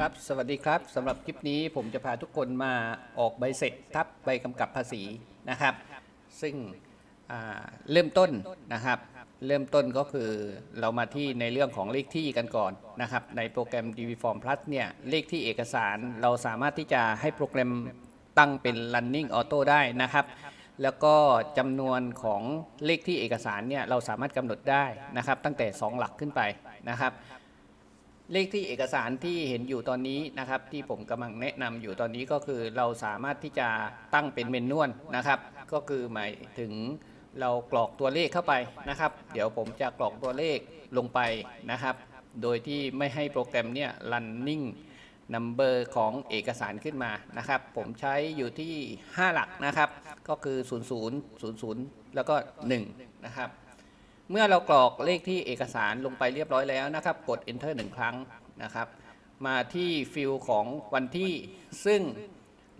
ครับสวัสดีครับสำหรับคลิปนี้ผมจะพาทุกคนมาออกใบเสร็จทับใบกำกับภาษีนะครับ ซึ่งเริ่มต้นนะครับ เริ่มต้นก็คือเรามาที่ในเรื่องของเลขที่กันก่อนนะครับ ในโปรแกรม DV Form Plus เนี่ยเลขที่เอกสารเราสามารถที่จะให้โปรแกรมตั้งเป็น running auto ได้นะครับ แล้วก็จำนวนของเลขที่เอกสารเนี่ยเราสามารถกำหนดได้นะครับ ตั้งแต่ 2 หลักขึ้นไปนะครับ เลขที่เอกสารที่เห็นอยู่ตอนนี้นะครับที่ผมกำลังแนะนำอยู่ตอนนี้ก็คือเราสามารถที่จะตั้งเป็นเมนนวลนะครับ ก็คือหมายถึงเรากรอกตัวเลขเข้าไปนะครับ เดี๋ยวผมจะกรอกตัวเลขลงไปนะครับ โดยที่ไม่ให้โปรแกรมเนี่ย running number ของเอกสารขึ้นมานะครับ ผมใช้อยู่ที่ 5 หลักนะครับ ก็คือ 00 00 แล้วก็ 1 นะครับ เมื่อเรากรอกเลขที่เอกสารลงไปเรียบร้อยแล้วนะครับ กด enter หนึ่งครั้งนะครับ มาที่ฟิลของวันที่ซึ่ง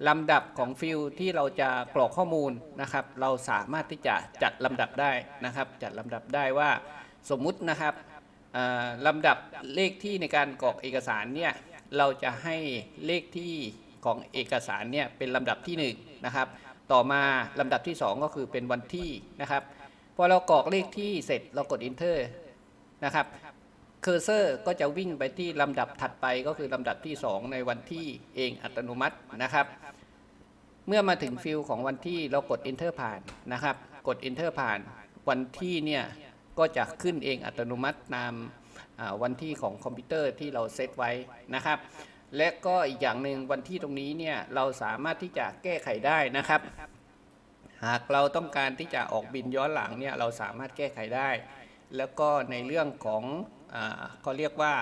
ลำดับของฟิลที่เราจะกรอกข้อมูลนะครับ เราสามารถที่จะจัดลำดับได้นะครับ จัดลำดับได้ว่าสมมุตินะครับลำดับเลขที่ในการกรอกเอกสารเนี่ยเราจะให้เลขที่ของเอกสารเนี่ยเป็นลำดับที่หนึ่งนะครับ ต่อมาลำดับที่สองก็คือเป็นวันที่นะครับ พอเรากรอกเลขที่เสร็จเรากด enter นะครับเคอร์เซอร์ก็จะวิ่งไปที่ลำดับถัดไปก็คือลำดับที่ 2 ในวันที่เองอัตโนมัตินะครับ เมื่อมาถึงฟิลของวันที่เรากด enter ผ่านนะครับ กด enter ผ่านวันที่เนี่ยก็จะขึ้นเองอัตโนมัติตามวันที่ของคอมพิวเตอร์ที่เราเซตไว้นะครับ และก็อีกอย่างหนึ่งวันที่ตรงนี้เนี่ยเราสามารถที่จะแก้ไขได้นะครับ หากเราต้องการที่จะออกบินย้อนหลังเนี่ยเราสามารถแก้ไขได้ แล้วก็ในเรื่องของอาเขาเรียกว่า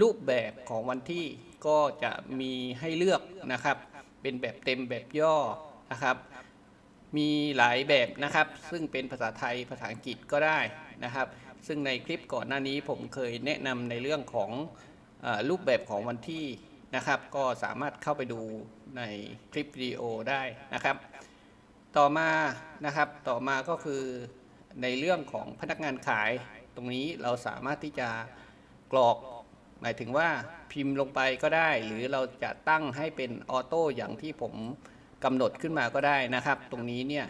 รูปแบบของวันที่ก็จะมีให้เลือกนะครับ เป็นแบบเต็มแบบย่อนะครับ มีหลายแบบนะครับ ซึ่งเป็นภาษาไทยภาษาอังกฤษก็ได้นะครับ ซึ่งในคลิปก่อนหน้านี้ผมเคยแนะนำในเรื่องของอารูปแบบของวันที่นะครับ ก็สามารถเข้าไปดูในคลิปวิดีโอได้นะครับ ต่อมานะครับต่อมาก็คือในเรื่องของพนักงานขายตรงนี้เราสามารถที่จะกรอก หมายถึงว่าพิมพ์ลงไปก็ได้ หรือเราจะตั้งให้เป็นออโต้อย่างที่ผมกำหนดขึ้นมาก็ได้นะครับ ตรงนี้เนี่ย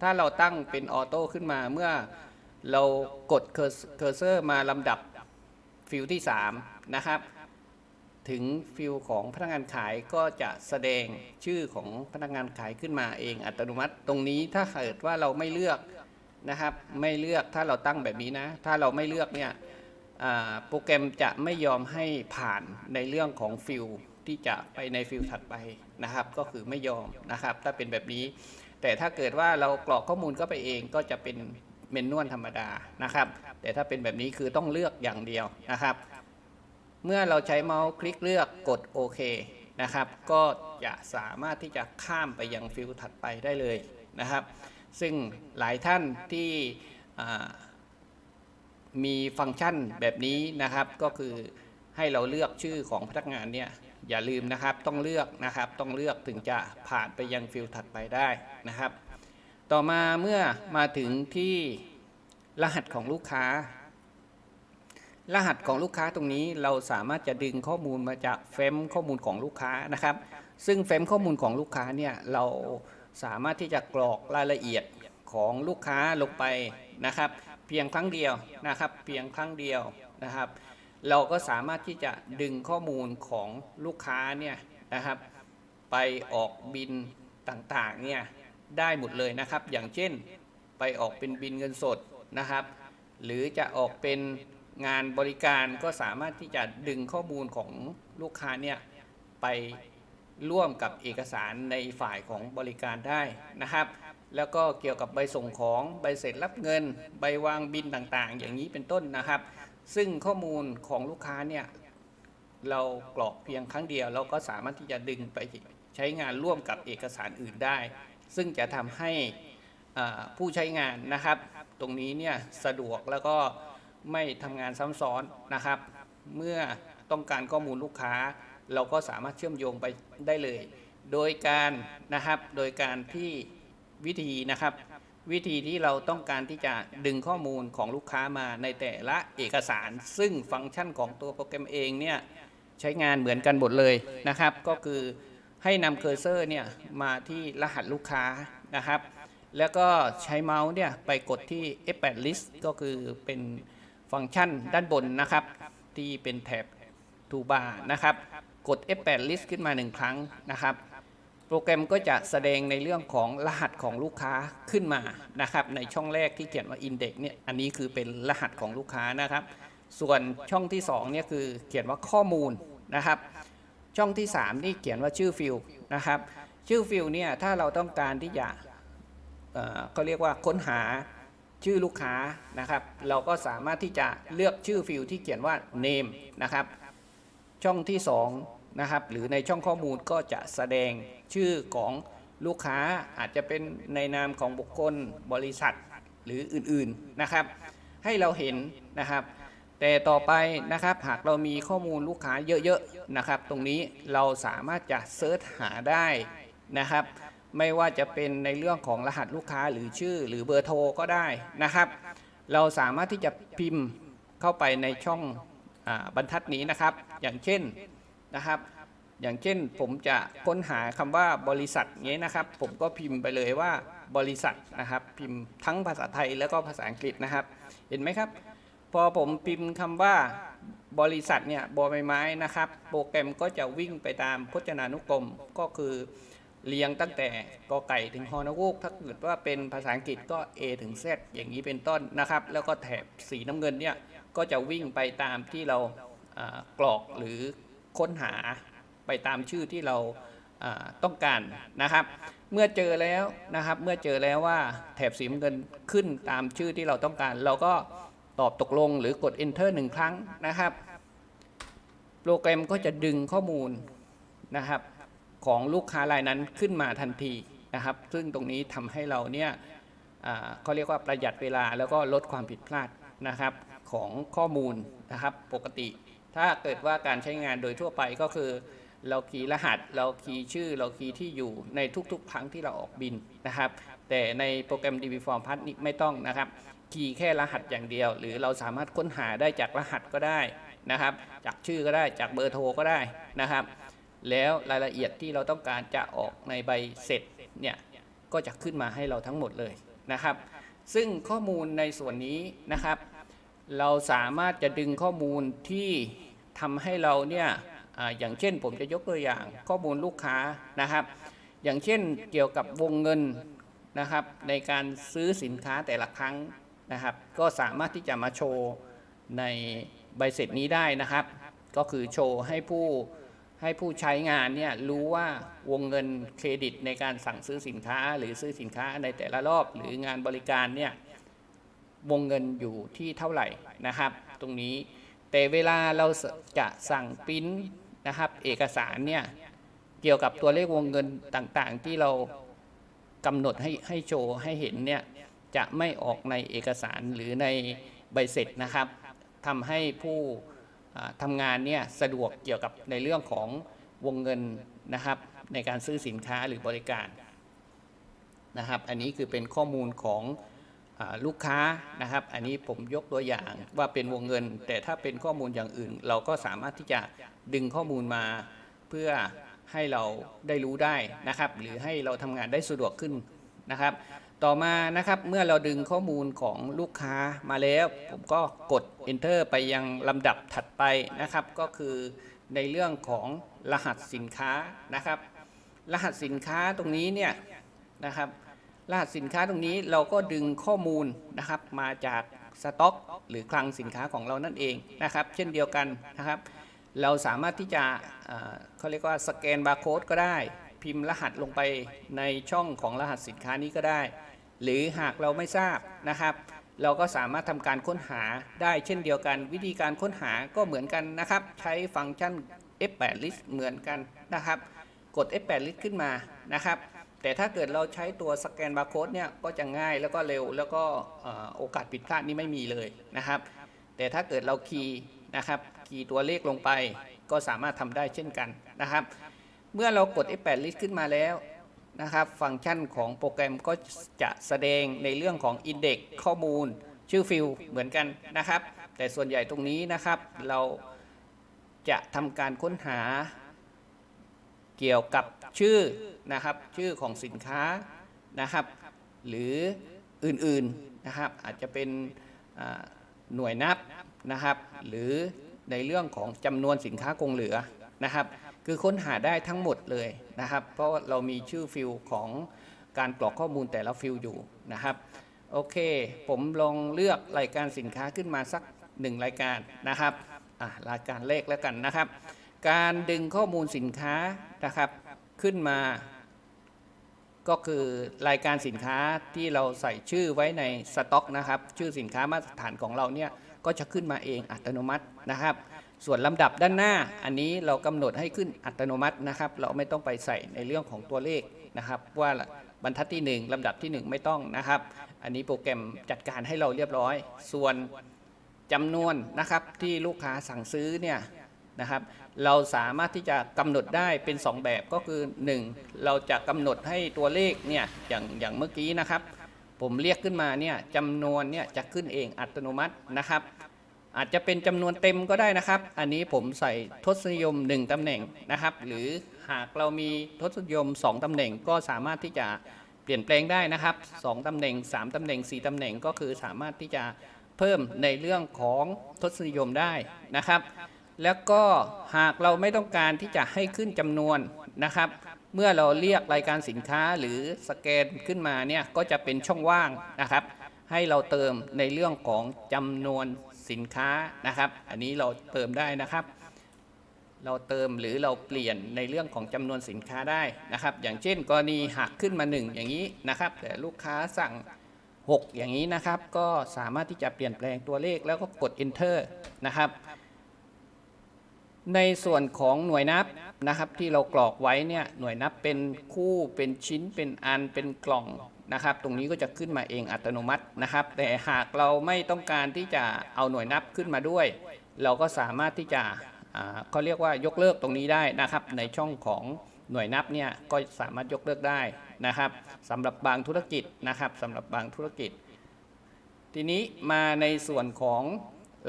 ถ้าเราตั้งเป็นออโต้ขึ้นมาเมื่อเรากดเคอร์เซอร์มาลำดับฟิลที่ 3 นะครับ ถึงฟิลของพนักงานขายก็จะแสดงชื่อของพนักงานขายขึ้นมาเองอัตโนมัติ ตรงนี้ถ้าเกิดว่าเราไม่เลือกนะครับ ไม่เลือกถ้าเราตั้งแบบนี้นะ ถ้าเราไม่เลือกเนี่ยโปรแกรมจะไม่ยอมให้ผ่านในเรื่องของฟิลที่จะไปในฟิลถัดไปนะครับ ก็คือไม่ยอมนะครับ ถ้าเป็นแบบนี้ แต่ถ้าเกิดว่าเรากรอกข้อมูลก็ไปเองก็จะเป็นเมนนวลธรรมดานะครับ แต่ถ้าเป็นแบบนี้คือต้องเลือกอย่างเดียวนะครับ เมื่อเราใช้เมาส์คลิกเลือกกดโอเคนะครับ ก็จะสามารถที่จะข้ามไปยังฟิลถัดไปได้เลยนะครับ ซึ่งหลายท่านที่มีฟังก์ชันแบบนี้นะครับ ก็คือให้เราเลือกชื่อของพนักงานเนี่ยอย่าลืมนะครับต้องเลือกนะครับต้องเลือกถึงจะผ่านไปยังฟิลถัดไปได้นะครับ ต่อมาเมื่อมาถึงที่รหัสของลูกค้า รหัสของลูกค้าตรงนี้เราสามารถจะดึงข้อมูลมาจากเฟมข้อมูลของลูกค้านะครับ ซึ่งเฟมข้อมูลของลูกค้าเนี่ยเราสามารถที่จะกรอกรายละเอียดของลูกค้าลงไปนะครับ เพียงครั้งเดียวนะครับ เพียงครั้งเดียวนะครับ เราก็สามารถที่จะดึงข้อมูลของลูกค้าเนี่ยนะครับ ไปออกบินต่างๆเนี่ยได้หมดเลยนะครับ อย่างเช่นไปออกเป็นบินเงินสดนะครับ หรือจะออกเป็น งานบริการก็สามารถที่จะดึงข้อมูลของลูกค้าเนี่ยไปร่วมกับเอกสารในฝ่ายของบริการได้นะครับ แล้วก็เกี่ยวกับใบส่งของใบเสร็จรับเงิน ใบวางบินต่างๆ อย่างนี้เป็นต้นนะครับ ซึ่งข้อมูลของลูกค้าเนี่ยเรากรอกเพียงครั้งเดียว เราก็สามารถที่จะดึงไปใช้งานร่วมกับเอกสารอื่นได้ ซึ่งจะทำให้ผู้ใช้งานนะครับ ตรงนี้เนี่ยสะดวกแล้วก็ ไม่ทำงานซ้ำซ้อนนะครับ เมื่อต้องการข้อมูลลูกค้า เราก็สามารถเชื่อมโยงไปได้เลย โดยการนะครับโดยการที่วิธีนะครับ วิธีที่เราต้องการที่จะดึงข้อมูลของลูกค้ามาในแต่ละเอกสาร ซึ่งฟังก์ชันของตัวโปรแกรมเองเนี่ยใช้งานเหมือนกันหมดเลยนะครับ ก็คือให้นำเคอร์เซอร์เนี่ยมาที่รหัสลูกค้านะครับ แล้วก็ใช้เมาส์เนี่ยไปกดที่ F8 list ก็คือเป็น ฟังก์ชันด้านบนนะครับ ที่เป็นแถบทูบาร์นะครับ กด F8 list ขึ้นมาหนึ่งครั้งนะครับ โปรแกรมก็จะแสดงในเรื่องของรหัสของลูกค้าขึ้นมานะครับ ในช่องแรกที่เขียนว่า Index เนี่ยอันนี้คือเป็นรหัสของลูกค้านะครับ ส่วนช่องที่2เนี่ยคือเขียนว่าข้อมูลนะครับ ช่องที่ 3 นี่เขียนว่าชื่อฟิลนะครับ ชื่อฟิลเนี่ยถ้าเราต้องการที่จะเขาเรียกว่าค้นหา ชื่อลูกค้านะครับ เราก็สามารถที่จะเลือกชื่อฟิลที่เขียนว่า name นะครับ ช่องที่2นะครับ หรือในช่องข้อมูลก็จะแสดงชื่อของลูกค้าอาจจะเป็นในนามของบุคคลบริษัทหรืออื่นๆนะครับ ให้เราเห็นนะครับ แต่ต่อไปนะครับหากเรามีข้อมูลลูกค้าเยอะๆนะครับ ตรงนี้เราสามารถจะเซิร์ชหาได้นะครับ ไม่ว่าจะเป็นในเรื่องของรหัสลูกค้าหรือชื่อหรือเบอร์โทรก็ได้นะครับ เราสามารถที่จะพิมพ์เข้าไปในช่องอบรรทัดนี้นะครับ อย่างเช่นนะครับ อย่างเช่นผมจะค้นหาคำว่าบริษัทเงี้ยนะครับ ผมก็พิมพ์ไปเลยว่าบริษัทนะครับ พิมพ์ทั้งภาษาไทยแล้วก็ภาษาอังกฤษนะครับ เห็นไหมครับ พอผมพิมพ์คำว่าบริษัทเนี่ยบอใบไม้นะครับ โปรแกรมก็จะวิ่งไปตามพจนานุกรมก็คือ เรียงตั้งแต่กอไก่ถึงฮอนกูกถ้าเกิดว่าเป็นภาษาอังกฤษก็ A ถึง Z อย่างนี้เป็นต้นนะครับ แล้วก็แถบสีน้ำเงินเนี่ยก็จะวิ่งไปตามที่เรากรอกหรือค้นหาไปตามชื่อที่เราอ่าต้องการนะครับ เมื่อเจอแล้วนะครับ เมื่อเจอแล้วว่าแถบสีน้ำเงินขึ้นตามชื่อที่เราต้องการ เราก็ตอบตกลงหรือกด enter หนึ่งครั้งนะครับ โปรแกรมก็จะดึงข้อมูลนะครับ ของลูกค้ารายนั้นขึ้นมาทันทีนะครับ ซึ่งตรงนี้ทำให้เราเนี่ยเขาเรียกว่าประหยัดเวลาแล้วก็ลดความผิดพลาดนะครับของข้อมูลนะครับปกติ ถ้าเกิดว่าการใช้งานโดยทั่วไปก็คือ เราคีย์รหัส เราคีย์ชื่อ เราคีย์ที่อยู่ในทุกๆ ครั้งที่เราออกบินนะครับ แต่ในโปรแกรม DB Form พัดนี่ไม่ต้องนะครับ คีย์แค่รหัสอย่างเดียว หรือเราสามารถค้นหาได้จากรหัสก็ได้นะครับ จากชื่อก็ได้จากเบอร์โทรก็ได้นะครับ แล้วรายละเอียดที่เราต้องการจะออกในใบเสร็จเนี่ยก็จะขึ้นมาให้เราทั้งหมดเลยนะครับ ซึ่งข้อมูลในส่วนนี้นะครับ เราสามารถจะดึงข้อมูลที่ทำให้เราเนี่ยออย่างเช่นผมจะยกตัวอย่างข้อมูลลูกค้านะครับ อย่างเช่นเกี่ยวกับวงเงินนะครับในการซื้อสินค้าแต่ละครั้งนะครับ ก็สามารถที่จะมาโชว์ในใบเสร็จนี้ได้นะครับ ก็คือโชว์ให้ผู้ ให้ผู้ใช้งานเนี่ยรู้ว่าวงเงินเครดิตในการสั่งซื้อสินค้า หรือซื้อสินค้าในแต่ละรอบหรืองานบริการเนี่ยวงเงินอยู่ที่เท่าไหร่นะครับ ตรงนี้แต่เวลาเราจะสั่งปริ้นนะครับ เอกสารเนี่ยเกี่ยวกับตัวเลขวงเงินต่างๆ ที่เรากำหนดให้ให้โชว์ให้เห็นเนี่ยจะไม่ออกในเอกสารหรือในใบเสร็จนะครับทำให้ผู้ ทำงานเนี่ยสะดวกเกี่ยวกับในเรื่องของวงเงินนะครับในการซื้อสินค้าหรือบริการนะครับ อันนี้คือเป็นข้อมูลของอลูกค้านะครับ อันนี้ผมยกตัวอย่างว่าเป็นวงเงิน แต่ถ้าเป็นข้อมูลอย่างอื่น เราก็สามารถที่จะดึงข้อมูลมาเพื่อให้เราได้รู้ได้นะครับ หรือให้เราทำงานได้สะดวกขึ้นนะครับ ต่อมานะครับเมื่อเราดึงข้อมูลของลูกค้ามาแล้ว ผมก็กด enter ไปยังลำดับถัดไปนะครับ ก็คือในเรื่องของรหัสสินค้านะครับ รหัสสินค้าตรงนี้เนี่ยนะครับ รหัสสินค้าตรงนี้เราก็ดึงข้อมูลนะครับ มาจากสต็อกหรือคลังสินค้าของเรานั่นเองนะครับ เช่นเดียวกันนะครับ เราสามารถที่จะเขาเรียกว่าสแกนบาร์โค้ดก็ได้ พิมพ์รหัสลงไปในช่องของรหัสสินค้านี้ก็ได้ หรือหากเราไม่ทราบนะครับ เราก็สามารถทำการค้นหาได้เช่นเดียวกัน วิธีการค้นหาก็เหมือนกันนะครับ ใช้ฟังก์ชัน F8 list เหมือนกันนะครับ กด F8 list ขึ้นมานะครับ แต่ถ้าเกิดเราใช้ตัวสแกนบาร์โค้ดเนี่ยก็จะง่ายแล้วก็เร็วแล้วก็โอกาสผิดพลาดนี่ไม่มีเลยนะครับ แต่ถ้าเกิดเราคีย์นะครับคีย์ตัวเลขลงไปก็สามารถทำได้เช่นกันนะครับ เมื่อเรากด F8 list ขึ้นมาแล้ว นะครับฟังก์ชันของโปรแกรมก็จะแสดงในเรื่องของ Index ข้อมูล ชื่อฟิลเหมือนกันนะครับ แต่ส่วนใหญ่ตรงนี้นะครับ เราจะทำการค้นหาเกี่ยวกับชื่อนะครับชื่อของสินค้านะครับ หรืออื่นๆนะครับ อาจจะเป็นหน่วยนับนะครับ หรือในเรื่องของจำนวนสินค้าคงเหลือนะครับ คือค้นหาได้ทั้งหมดเลยนะครับ เพราะเรามีชื่อฟิลของการกรอกข้อมูลแต่ละฟิลอยู่นะครับโอเค ผมลองเลือกรายการสินค้าขึ้นมาสักหนึ่งรายการนะครับอะรายการเลขแล้วกันนะครับ การดึงข้อมูลสินค้านะครับขึ้นมา ก็คือรายการสินค้าที่เราใส่ชื่อไว้ในสต็อกนะครับ ชื่อสินค้ามาตรฐานของเราเนี่ยก็จะขึ้นมาเองอัตโนมัตินะครับ ส่วนลำดับด้านหน้าอันนี้เรากำหนดให้ขึ้นอัตโนมัตินะครับ เราไม่ต้องไปใส่ในเรื่องของตัวเลขนะครับ ว่าบรรทัดที่ 1 ลำดับทีหนึ่1 ไม่ต้องนะครับ อันนี้โปรแกรมจัดการให้เราเรียบร้อย ส่วนจำนวนนะครับที่ลูกค้าสั่งซื้อเนี่ยนะครับ เราสามารถที่จะกำหนดได้เป็น 2 แบบก็คือ 1 เราจะกำหนดให้ตัวเลขเนี่ยอย่างอย่างเมื่อกี้นะครับ ผมเรียกขึ้นมาเนี่ยจำนวนเนี่ยจะขึ้นเองอัตโนมัตินะครับ อาจจะเป็นจำนวนเต็มก็ได้นะครับ อันนี้ผมใส่ทศนิยม 1 ตำแหน่งนะครับ หรือหากเรามีทศนิยม 2 ตำแหน่งก็สามารถที่จะเปลี่ยนแปลงได้นะครับ 2 ตำแหน่ง 3 ตำแหน่ง 4 ตำแหน่งก็คือสามารถที่จะเพิ่มในเรื่องของทศนิยมได้นะครับ แล้วก็หากเราไม่ต้องการที่จะให้ขึ้นจำนวนนะครับ เมื่อเราเรียกรายการสินค้าหรือสแกนขึ้นมาเนี่ยก็จะเป็นช่องว่างนะครับ ให้เราเติมในเรื่องของจำนวน สินค้านะครับ อันนี้เราเติมได้นะครับ เราเติมหรือเราเปลี่ยนในเรื่องของจำนวนสินค้าได้นะครับ อย่างเช่น กรณีหักขึ้นมา 1 อย่างนี้นะครับ แต่ลูกค้าสั่ง 6 อย่างนี้นะครับ ก็สามารถที่จะเปลี่ยนแปลงตัวเลขแล้วก็กด enter นะครับ ในส่วนของหน่วยนับนะครับ ที่เรากรอกไว้เนี่ยหน่วยนับเป็นคู่เป็นชิ้นเป็นอันเป็นกล่อง นะครับ ตรงนี้ก็จะขึ้นมาเองอัตโนมัตินะครับ แต่หากเราไม่ต้องการที่จะเอาหน่วยนับขึ้นมาด้วย เราก็สามารถที่จะเขาเรียกว่ายกเลิกตรงนี้ได้นะครับ ในช่องของหน่วยนับเนี่ยก็สามารถยกเลิกได้นะครับสำหรับบางธุรกิจนะครับสำหรับบางธุรกิจ ทีนี้มาในส่วนของ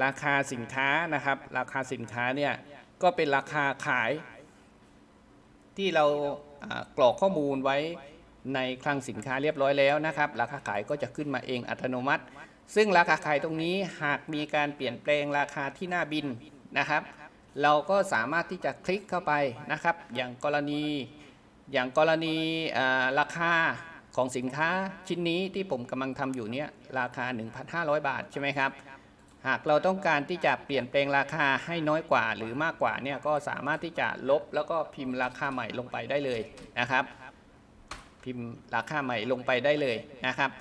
ราคาสินค้านะครับ ราคาสินค้าเนี่ยก็เป็นราคาขาย ที่เรากรอกข้อมูลไว้ ในคลังสินค้าเรียบร้อยแล้วนะครับ ราคาขายก็จะขึ้นมาเองอัตโนมัติ ซึ่งราคาขายตรงนี้หากมีการเปลี่ยนแปลงราคาที่หน้าบินนะครับ เราก็สามารถที่จะคลิกเข้าไปนะครับ อย่างกรณีอย่างกรณีราคาของสินค้าชิ้นนี้ที่ผมกำลังทำอยู่เนี่ยราคา 1,500 บาทใช่ไหมครับ หากเราต้องการที่จะเปลี่ยนแปลงราคาให้น้อยกว่าหรือมากกว่าเนี่ยก็สามารถที่จะลบแล้วก็พิมพ์ราคาใหม่ลงไปได้เลยนะครับ พิมพ์ราคาใหม่ลงไปได้เลยนะครับ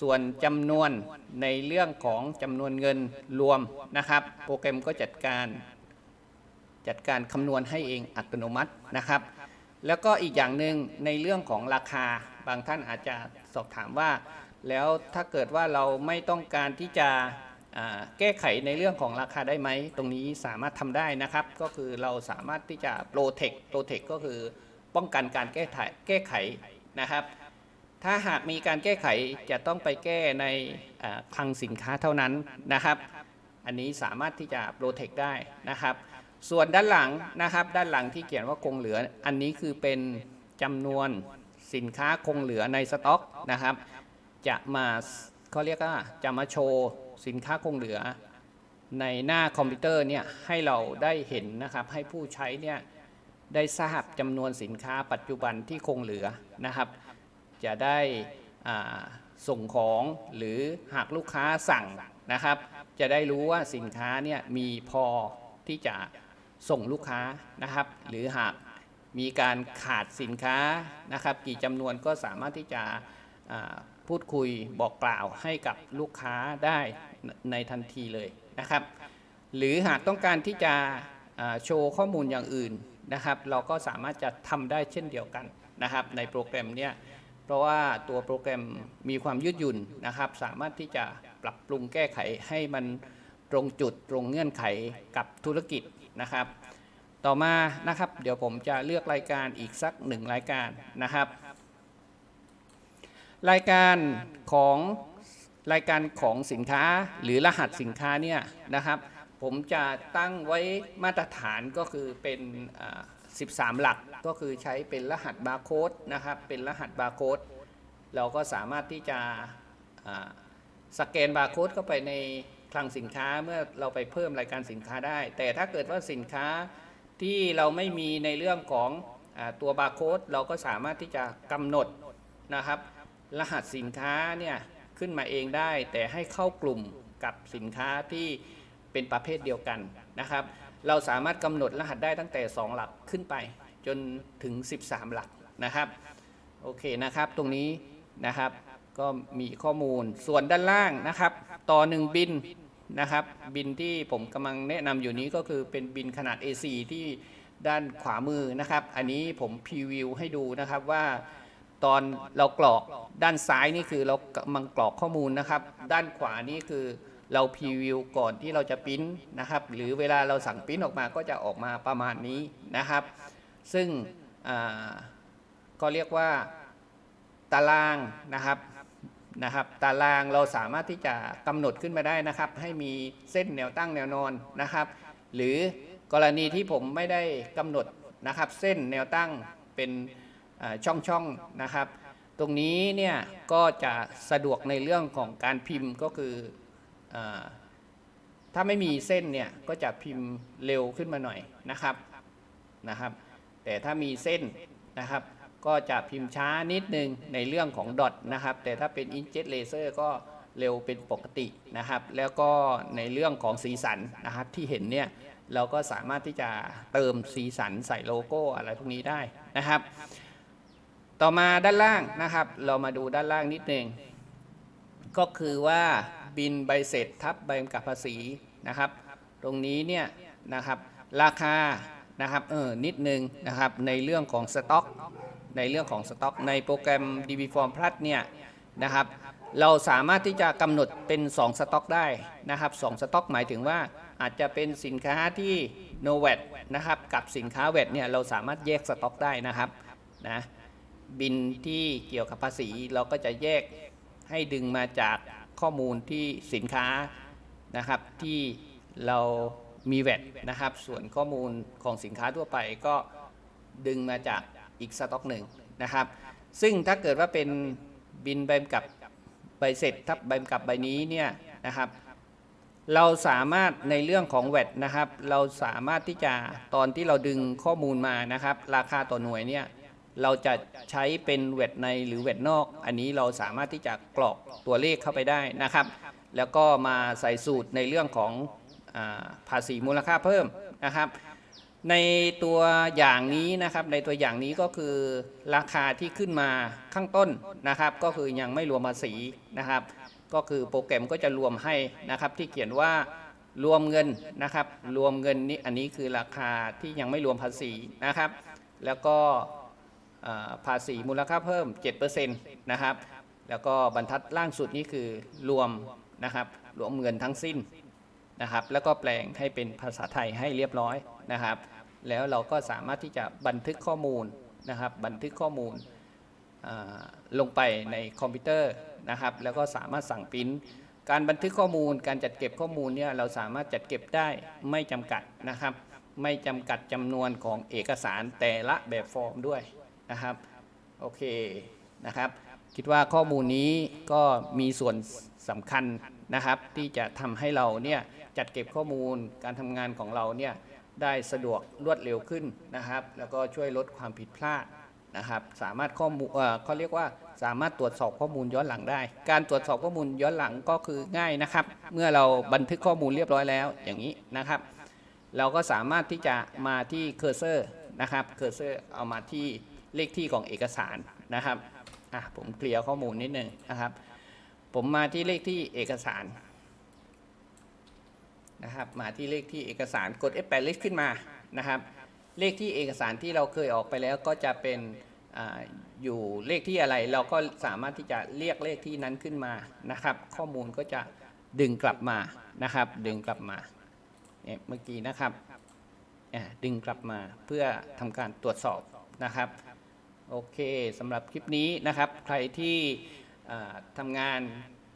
ส่วนจำนวนในเรื่องของจำนวนเงินรวมนะครับ โปรแกรมก็จัดการจัดการคำนวณให้เองอัตโนมัตินะครับ แล้วก็อีกอย่างหนึ่งในเรื่องของราคาบางท่านอาจจะสอบถามว่า แล้วถ้าเกิดว่าเราไม่ต้องการที่จะแก้ไขในเรื่องของราคาได้ไหม ตรงนี้สามารถทำได้นะครับ ก็คือเราสามารถที่จะโปรเทคโปรเทคก็คือป้องกันการแก้ไขแก้ไข นะครับ ถ้าหากมีการแก้ไขจะต้องไปแก้ในคลังสินค้าเท่านั้นนะครับ อันนี้สามารถที่จะโปรเทคได้นะครับ ส่วนด้านหลังนะครับ ด้านหลังที่เขียนว่าคงเหลือ อันนี้คือเป็นจำนวนสินค้าคงเหลือในสต็อกนะครับ จะมาเขาเรียกว่าจะมาโชว์สินค้าคงเหลือในหน้าคอมพิวเตอร์เนี่ยให้เราได้เห็นนะครับให้ผู้ใช้เนี่ย ได้ทราบจำนวนสินค้าปัจจุบันที่คงเหลือนะครับ จะได้ส่งของหรือหากลูกค้าสั่งนะครับ จะได้รู้ว่าสินค้าเนี่ยมีพอที่จะส่งลูกค้านะครับ หรือหากมีการขาดสินค้านะครับ กี่จำนวนก็สามารถที่จะพูดคุยบอกกล่าวให้กับลูกค้าได้ในทันทีเลยนะครับ หรือหากต้องการที่จะโชว์ข้อมูลอย่างอื่น นะครับเราก็สามารถจะทำได้เช่นเดียวกันนะครับในโปรแกรมเนี้ยเพราะว่าตัวโปรแกรมมีความยืดหยุ่นนะครับ สามารถที่จะปรับปรุงแก้ไขให้มันตรงจุดตรงเงื่อนไขกับธุรกิจนะครับ ต่อมานะครับ เดี๋ยวผมจะเลือกรายการอีกสักหนึ่งรายการนะครับ รายการของรายการของสินค้าหรือรหัสสินค้าเนี่ยนะครับ ผมจะตั้งไว้มาตรฐานก็คือเป็น 13 หลักก็คือใช้เป็นรหัสบาร์โค้ดนะครับ เป็นรหัสบาร์โค้ดเราก็สามารถที่จะสแกนบาร์โค้ดเข้าไปในคลังสินค้าเมื่อเราไปเพิ่มรายการสินค้าได้ แต่ถ้าเกิดว่าสินค้าที่เราไม่มีในเรื่องของอตัวบาร์โค้ดเราก็สามารถที่จะกำหนดนะครับ รหัสสินค้าเนี่ยขึ้นมาเองได้ แต่ให้เข้ากลุ่มกับสินค้าที่ เป็นประเภทเดียวกันนะครับ เราสามารถกำหนดรหัสได้ตั้งแต่ 2 หลักขึ้นไปจนถึง 13 หลักนะครับโอเคนะครับตรงนี้นะครับก็มีข้อมูลส่วนด้านล่างนะครับ ต่อหนึ่งบินนะครับ บินที่ผมกำลังแนะนำอยู่นี้ก็คือเป็นบินขนาด A4 ที่ด้านขวามือนะครับ อันนี้ผมพรีวิวให้ดูนะครับว่าตอนเรากรอกด้านซ้ายนี่คือเรากำลังกรอกข้อมูลนะครับ ด้านขวานี่คือ เราพรีวิวก่อนที่เราจะปริ้นนะครับ หรือเวลาเราสั่งปริ้นออกมาก็จะออกมาประมาณนี้นะครับ ซึ่งก็เรียกว่าตารางนะครับนะครับตารางเราสามารถที่จะกำหนดขึ้นมาได้นะครับ ให้มีเส้นแนวตั้งแนวนอนนะครับ หรือกรณีที่ผมไม่ได้กำหนดนะครับ เส้นแนวตั้งเป็นอ่าช่องนะครับ ตรงนี้เนี่ยก็จะสะดวกในเรื่องของการพิมพ์ก็คือ ถ้าไม่มีเส้นเนี่ยก็จะพิมพ์เร็วขึ้นมาหน่อยนะครับนะครับ แต่ถ้ามีเส้นนะครับ ก็จะพิมพ์ช้านิดนึงในเรื่องของดอทนะครับ แต่ถ้าเป็นอินเจ็ตเลเซอร์ก็เร็วเป็นปกตินะครับ แล้วก็ในเรื่องของสีสันนะครับที่เห็นเนี่ยเราก็สามารถที่จะเติมสีสันใส่โลโก้อะไรพวกนี้ได้นะครับ ต่อมาด้านล่างนะครับ เรามาดูด้านล่างนิดหนึ่งก็คือว่า บินใบเสร็จทับใบกำกับภาษีนะครับ ตรงนี้เนี่ยนะครับราคานะครับเออนิดนึงนะครับในเรื่องของสต็อก ในเรื่องของสต็อก ในโปรแกรม DB Form Plus เนี่ยนะครับเราสามารถที่จะกำหนดเป็น 2 สต็อกได้นะครับ2สต็อกหมายถึงว่าอาจจะเป็นสินค้าที่ no VAT นะครับกับสินค้า VAT เนี่ยเราสามารถแยกสต็อกได้นะครับนะบินที่เกี่ยวกับภาษีเราก็จะแยกให้ดึงมาจาก ข้อมูลที่สินค้านะครับที่เรามีแวดนะครับ ส่วนข้อมูลของสินค้าทั่วไปก็ดึงมาจากอีกสต็อกหนึ่งนะครับ ซึ่งถ้าเกิดว่าเป็นบินใบกับใบเสร็จทับใบกำกับใบนี้เนี่ยนะครับ เราสามารถในเรื่องของแวดนะครับ เราสามารถที่จะตอนที่เราดึงข้อมูลมานะครับ ราคาต่อหน่วยเนี่ย เราจะใช้เป็นเวทในหรือเวทนอก อันนี้เราสามารถที่จะกรอกตัวเลขเข้าไปได้นะครับ แล้วก็มาใส่สูตรในเรื่องของภาษีมูลค่าเพิ่มนะครับ ในตัวอย่างนี้นะครับ ในตัวอย่างนี้ก็คือราคาที่ขึ้นมาข้างต้นนะครับ ก็คือยังไม่รวมภาษีนะครับ ก็คือโปรแกรมก็จะรวมให้นะครับที่เขียนว่ารวมเงินนะครับ รวมเงินนี้อันนี้คือราคาที่ยังไม่รวมภาษีนะครับ แล้วก็ ภาษีมูลค่าเพิ่ม 7%นะครับ แล้วก็บรรทัดล่างสุดนี้คือรวมนะครับรวมเงินทั้งสิ้นนะครับ แล้วก็แปลงให้เป็นภาษาไทยให้เรียบร้อยนะครับ แล้วเราก็สามารถที่จะบันทึกข้อมูลนะครับ บันทึกข้อมูลลงไปในคอมพิวเตอร์นะครับ แล้วก็สามารถสั่งปริ้นการบันทึกข้อมูล การจัดเก็บข้อมูลเนี่ยเราสามารถจัดเก็บได้ไม่จำกัดนะครับ ไม่จำกัดจำนวนของเอกสารแต่ละแบบฟอร์มด้วย นะครับ โอเคนะครับ คิดว่าข้อมูลนี้ก็มีส่วนสำคัญนะครับ ที่จะทำให้เราเนี่ยจัดเก็บข้อมูลการทำงานของเราเนี่ยได้สะดวกรวดเร็วขึ้นนะครับ แล้วก็ช่วยลดความผิดพลาดนะครับ สามารถข้อมูลเออเขาเรียกว่าสามารถตรวจสอบข้อมูลย้อนหลังได้ การตรวจสอบข้อมูลย้อนหลังก็คือง่ายนะครับ เมื่อเราบันทึกข้อมูลเรียบร้อยแล้วอย่างนี้นะครับ เราก็สามารถที่จะมาที่เคอร์เซอร์นะครับ เคอร์เซอร์เอามาที่ เลขที่ของเอกสารนะครับอะผมเคลียร์ข้อมูลนิดนึงนะครับ ผมมาที่เลขที่เอกสารนะครับมาที่เลขที่เอกสารกด F8 เลขขึ้นมานะครับ เลขที่เอกสารที่เราเคยออกไปแล้วก็จะเป็นออยู่เลขที่อะไร เราก็สามารถที่จะเรียกเลขที่นั้นขึ้นมานะครับ ข้อมูลก็จะดึงกลับมานะครับ ดึงกลับมาเนี่ยเมื่อกี้นะครับดึงกลับมาเพื่อทำการตรวจสอบนะครับ โอเคสำหรับคลิปนี้นะครับ ใครที่ทำงาน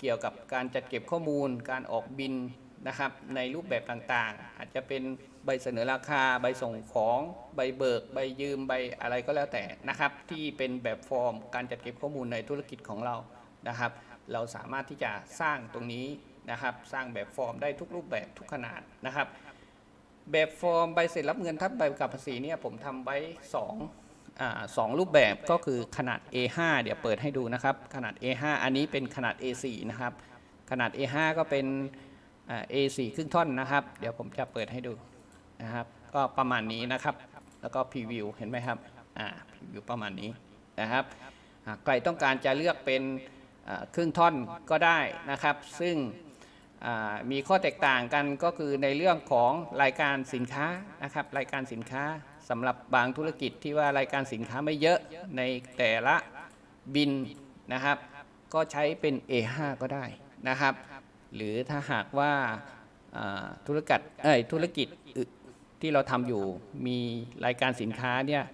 เกี่ยวกับการจัดเก็บข้อมูล การออกบินนะครับในรูปแบบต่างๆ อาจจะเป็นใบเสนอราคา ใบส่งของ ใบเบิก ใบยืม ใบอะไรก็แล้วแต่นะครับ ที่เป็นแบบฟอร์มการจัดเก็บข้อมูลในธุรกิจของเรานะครับ เราสามารถที่จะสร้างตรงนี้นะครับ สร้างแบบฟอร์มได้ทุกรูปแบบทุกขนาดนะครับ แบบฟอร์มใบเสร็จรับเงินทับใบกำกับภาษีเนี่ยผมทำไว้2อ่า สองรูปแบบก็คือขนาด A5 เดี๋ยวเปิดให้ดูนะครับ ขนาด A5 อันนี้เป็นขนาด A4 นะครับ ขนาด A5 ก็เป็น A4 ครึ่งท่อนนะครับ เดี๋ยวผมจะเปิดให้ดูนะครับ ก็ประมาณนี้นะครับ แล้วก็พรีวิวเห็นไหมครับอ่าพรีวิวประมาณนี้นะครับใครต้องการจะเลือกเป็นครึ่งท่อนก็ได้นะครับ ซึ่งมีข้อแตกต่างกันก็คือในเรื่องของรายการสินค้านะครับ รายการสินค้า สำหรับบางธุรกิจที่ว่ารายการสินค้าไม่เยอะในแต่ละบินนะครับ ก็ใช้เป็น A5 ก็ได้นะครับ หรือถ้าหากว่าธุรกิจเอ้ยธุรกิจที่เราทำอยู่มีรายการสินค้าเนี่ย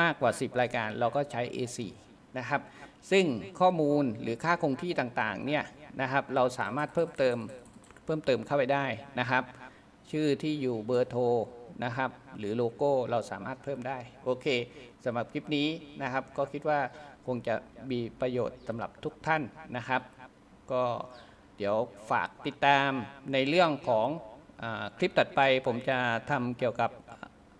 มากกว่า 10 รายการเราก็ใช้ A4 นะครับ ซึ่งข้อมูลหรือค่าคงที่ต่างๆเนี่ยนะครับ เราสามารถเพิ่มเติมเพิ่มเติมเข้าไปได้นะครับ ชื่อที่อยู่เบอร์โทร นะครับ หรือโลโก้เราสามารถเพิ่มได้ โอเคสำหรับคลิปนี้นะครับ ก็คิดว่าคงจะมีประโยชน์สำหรับทุกท่านนะครับ ก็เดี๋ยวฝากติดตามในเรื่องของอคลิปตัดไป ผมจะทำเกี่ยวกับ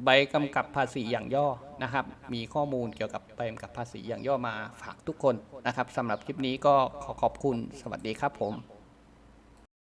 ใบกำกับภาษีอย่างย่อนะครับ มีข้อมูลเกี่ยวกับใบกำกับภาษีอย่างย่อมาฝากทุกคนนะครับสำหรับคลิปนี้ก็ขอขอบคุณสวัสดีครับผม